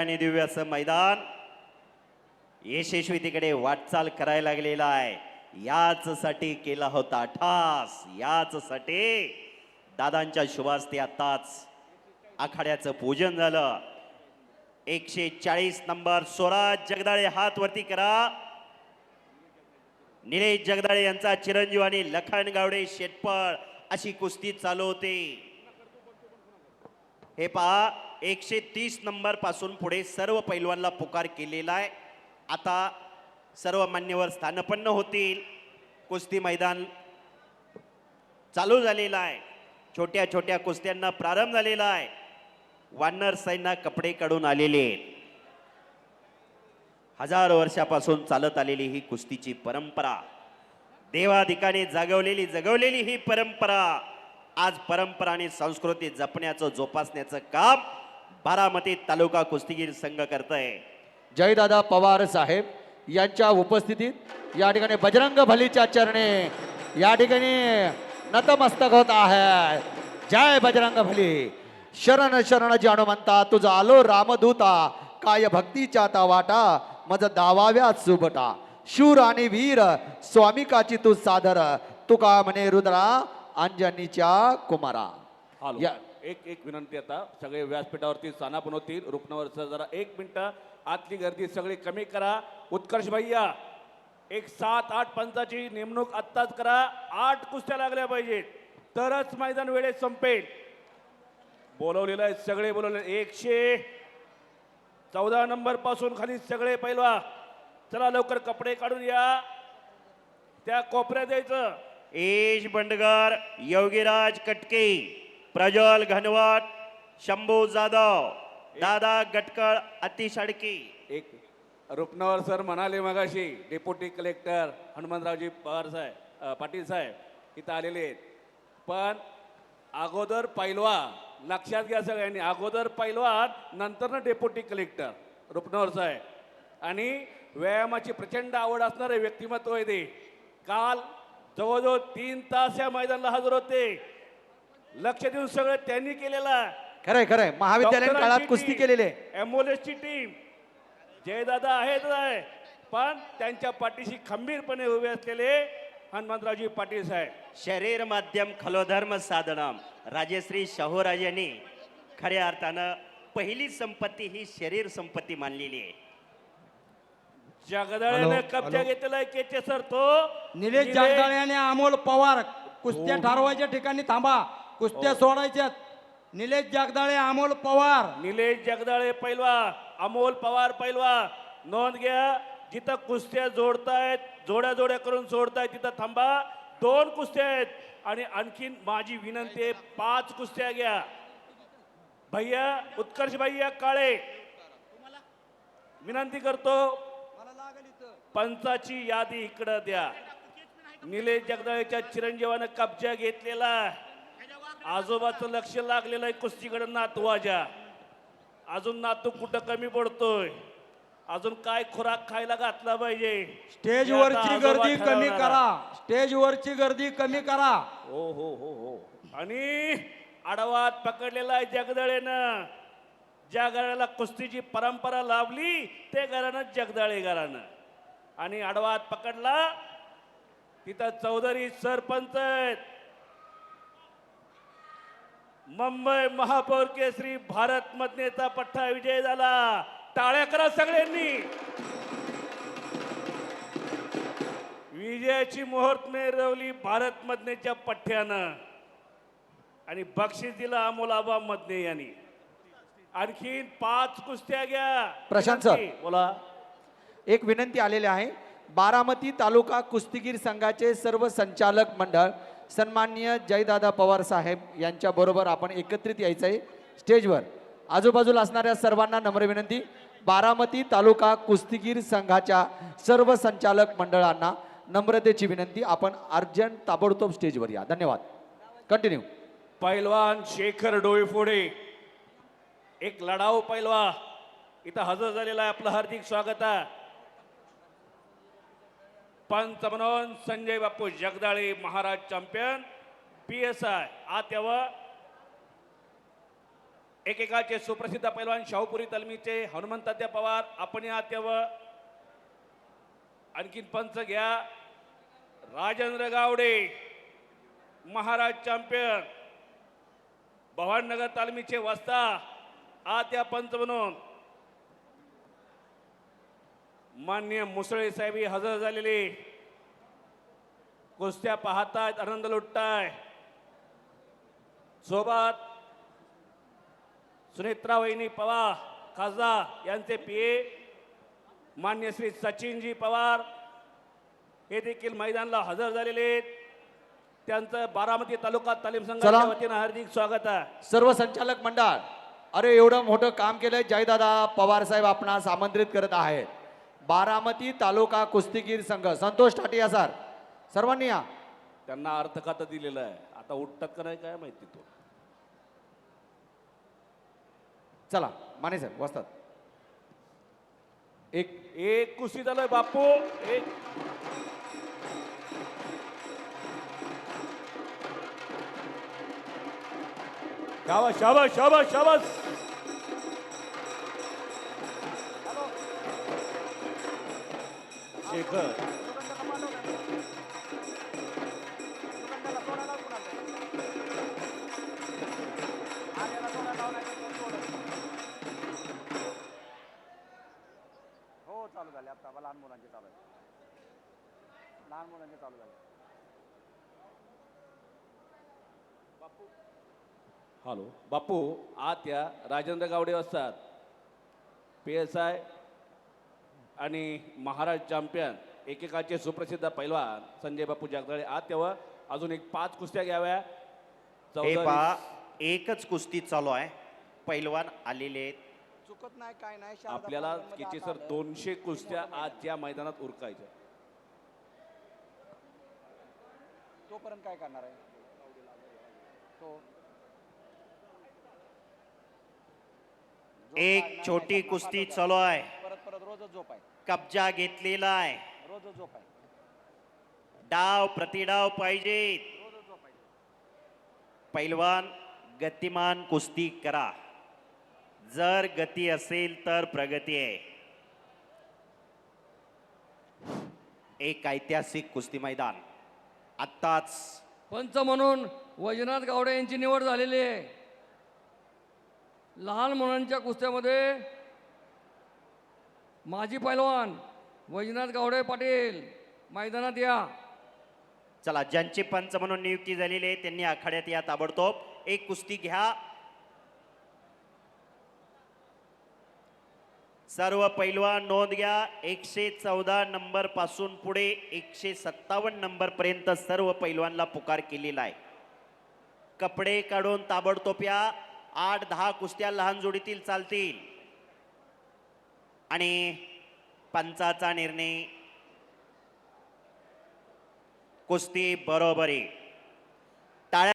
आणि दिव्याचं मैदान. यशस्वी तिकडे वाटचाल करायला लागलेला आहे. याच साठी केला होता ठास. याच साठी दादांच्या शुभास्ते आताच आखाड्याचं पूजन झालं. एकशे चाळीस नंबर स्वराज जगदाळे हात वरती करा. निलेश जगदाळे यांचा चिरंजीव आणि लखन गावडे शेटपळ अशी कुस्ती चालू होते. हे पहा एकशे तीस नंबरपासून पुढे सर्व पैलवानला पुकार केलेला आहे. आता सर्व मान्यवर स्थानपन्न होतील. कुस्ती मैदान चालू झालेलं आहे. छोट्या छोट्या कुस्त्यांना प्रारंभ झालेला आहे. वानर सैन्य कपडे काढून आलेले हजार वर्षापासून चालत आलेली ही कुस्तीची परंपरा. देवाधिकाने जागवलेली जगवलेली ही परंपरा. आज परंपरा आणि संस्कृती जपण्याचं जोपासण्याचं काम बारामती तालुका कुस्तीगीर संघ करत आहे जयदादा पवार साहेब यांच्या उपस्थितीत या ठिकाणी बजरंग भलीच्या चरणी या ठिकाणी नतमस्तक होत आहे. जय बजरंग भली शरण शरण जाणू म्हणता तुझा आलो रामदूता काय भक्तीच्या ता वाटा मज दावाव्यात सुबटा. शूर आणि वीर स्वामिकाची तू सादर तुका म्हणे रुद्रा अंजनीच्या कुमारा. या- एक एक विनंती आता. सगळे व्यासपीठावरती स्थानापन होतील. रुपणावरचं जरा एक मिनटं आतली गर्दी सगळी कमी करा. उत्कर्ष भैया एक सात आठ पंचाची नेमणूक आत्ताच करा. आठ कुस्त्या लागल्या पाहिजेत. तरच मैदान वेळेत संपेल. बोलवलेलं आहे सगळे बोलवले एकशे चौदा नंबरपासून खाली सगळे पैलवा. चला लवकर कपडे काढून या. त्या कोपऱ्यात यायचं एश बंडगार योगीराज कटके. प्रज्वल घनवट शंभू जाधव दादा गटकळ अति शाडके एक रुपनवर सर म्हणाले मगाशी डेप्युटी कलेक्टर हनुमंतरावजी पवार साहेब अ, पाटील साहेब इथं आलेले आहेत. पण अगोदर पैलवा लक्षात घ्या सगळ्यांनी अगोदर पैलवान नंतर डेप्युटी कलेक्टर रुपनवर साहेब. आणि व्यायामाची प्रचंड आवड असणारे व्यक्तिमत्व आहे ते. काल जवळजवळ तीन तास या मैदानाला हजर होते. लक्ष देऊन सगळं त्यांनी केलेला खरंय खरंय. महाविद्यालयीन काळात कुस्ती केलेली आहे. ॲम्ब्युलन्सची टीम जयदादा आहेत आहे. पण त्यांच्या पाठीशी खंबीरपणे उभे असलेले हनुमंतरावजी पाटील साहेब. शरीर माध्यम खलोधर्म साधनम. राजश्री शाहूराजांनी खऱ्या अर्थानं पहिली संपत्ती ही शरीर संपत्ती मानलेली आहे. जगदाळ्याने कब्जा. घेतलेला आहे केचे सर तो. निलेश निलेश- जगदाळे आणि अमोल पवार कुस्त्या ठरवायच्या ठिकाणी थांबा. कुस्त्या सोडायच्यात. निलेश जगदाळे अमोल पवार. निलेश जगदाळे पैलवा अमोल पवार पैलवा. नोंद घ्या जिथं कुस्त्या जोडतायत जोड्या जोड्या करून सोडतायत तिथं थांबा. दोन कुस्त्या आहेत. आणि आणखीन माझी विनंती आहे पाच कुस्त्या घ्या. भैया उत्कर्ष भैया काळे. विनंती करतो पंचाची यादी इकडं द्या. निलेश जगदाळेच्या चिरंजीवानं कब्जा घेतलेला आहे. आजोबाचं लक्ष लागलेलं आहे कुस्तीकडे नातवाच्या अजून नातू कुठं कमी पडतोय? अजून काय खुराक खायला घातला पाहिजे? स्टेजवरची आजोबा गर्दी कमी ठरवणार करा. स्टेजवरची गर्दी कमी करा. हो हो हो हो. आणि आडवात पकडलेला आहे जगदळेनं. ज्या घराला कुस्तीची परंपरा लावली ते घरानं जगदाळे घरानं. आणि आडवात पकडला तिथं चौधरी सरपंच आहेत. मुंबई महापौर केसरी भारत मधनेचा पठ्ठा विजय झाला. टाळ्या करा सगळ्यांनी. विजयाची मुहूर्त मिरवली भारत मधनेच्या पठ्ठ्यानं. आणि बक्षीस दिलं अमोल आबा मधने यांनी. आणखीन पाच कुस्त्या घ्या. प्रशांत सर. बोला. एक विनंती आलेली आहे. बारामती तालुका कुस्तीगीर संघाचे सर्व संचालक मंडळ सन्माननीय जयदादा पवार साहेब यांच्याबरोबर आपण एकत्रित यायचं आहे स्टेजवर. आजूबाजूला असणाऱ्या सर्वांना नम्र विनंती. बारामती तालुका कुस्तीगीर संघाच्या सर्व संचालक मंडळांना नम्रतेची विनंती. आपण अर्जंट ताबडतोब स्टेजवर या. धन्यवाद. कंटिन्यू पैलवान शेखर डोईफोडे. एक लढाऊ पैलवा. इथं हजर झालेला आहे. आपलं हार्दिक स्वागत आहे. पंच म्हणून संजय बापू जगदाळे महाराज चॅम्पियन पी एस आय आत एकेकाचे सुप्रसिद्ध पैलवान शाहूपुरी तलमीचे हनुमंतात्या पवार आपण या तेव्हा आणखीन पंच घ्या. राजेंद्र गावडे महाराज चॅम्पियन. भवाननगर तालमीचे वस्ता आत्या पंच म्हणून. मान्य मुसळे साहेबी हजर झालेले. कुस्त्या पाहतायत आनंद लुटताय. सोबत सुनेत्रा वहिनी पवार खासदार यांचे पिये मान्य श्री सचिनजी पवार हे देखील मैदानाला हजर झालेले आहेत. त्यांचं बारामती तालुका तालीम संघाच्या. वतीनं हार्दिक स्वागत आहे. सर्व संचालक मंडळ अरे एवढं मोठं काम केलंय जयदादा पवार साहेब आपणास आमंत्रित करत आहेत. बारामती तालुका कुस्तीगीर संघ. संतोष टाटिया सर. सर्वांनी या. त्यांना अर्थखातं दिलेलं आहे. आता उठतात का नाही काय माहिती तो? चला माने साहेब वसतात एक एक कुस्ती झालोय बापू. एक. शाबास शाबास शाबास शाबास. शेखर. हो चालू झाले आता. लहान मुलांचे चालू आहे लहान मुलांचे चालू झाले. हॅलो बापू आत या राजेंद्र गावडे असतात. पी एस आय आणि महाराज चॅम्पियन एकेकाचे सुप्रसिद्ध पैलवान संजय बापू जगदाळे. आत तेव्हा अजून एक पाच कुस्त्या घ्याव्या. हे पहा एकच कुस्ती चालू आहे. पैलवान आलेले आहेत. चुकत नाही काय नाही. शारदा आपल्याला किती आता सर? आलं. दोनशे कुस्त्या आज या मैदानात उरकायच्या. तोपर्यंत काय करणार आहे? तो. एक छोटी कुस्ती चालू आहे. झोप आहे. कब्जा घेतलेला आहे. रोजच झोप आहे. डाव प्रतिडाव पाहिजे. रोजच झोप आहे. पैलवान गतिमान कुस्ती करा. जर गती असेल तर प्रगती आहे. एक ऐतिहासिक कुस्ती मैदान. आत्ताच पंच म्हणून वैजनाथ गावडे यांची निवड झालेली आहे. लहान मुलांच्या कुस्त्यामध्ये माजी पैलवान वैजनाथ गावडे पाटील मैदानात या. चला ज्यांची पंच म्हणून नियुक्ती झालेली आहे त्यांनी आखाड्यात या ताबडतोब. एक कुस्ती घ्या. सर्व पैलवान नोंद घ्या. एकशे चौदा नंबरपासून पुढे एकशे सत्तावन्न नंबर पर्यंत सर्व पैलवानला पुकार केलेला आहे. कपडे काढून ताबडतोब या. आठ दहा कुस्त्या लहान जोडीतील चालतील. आणि पंचाचा निर्णय कुस्ती बरोबरी.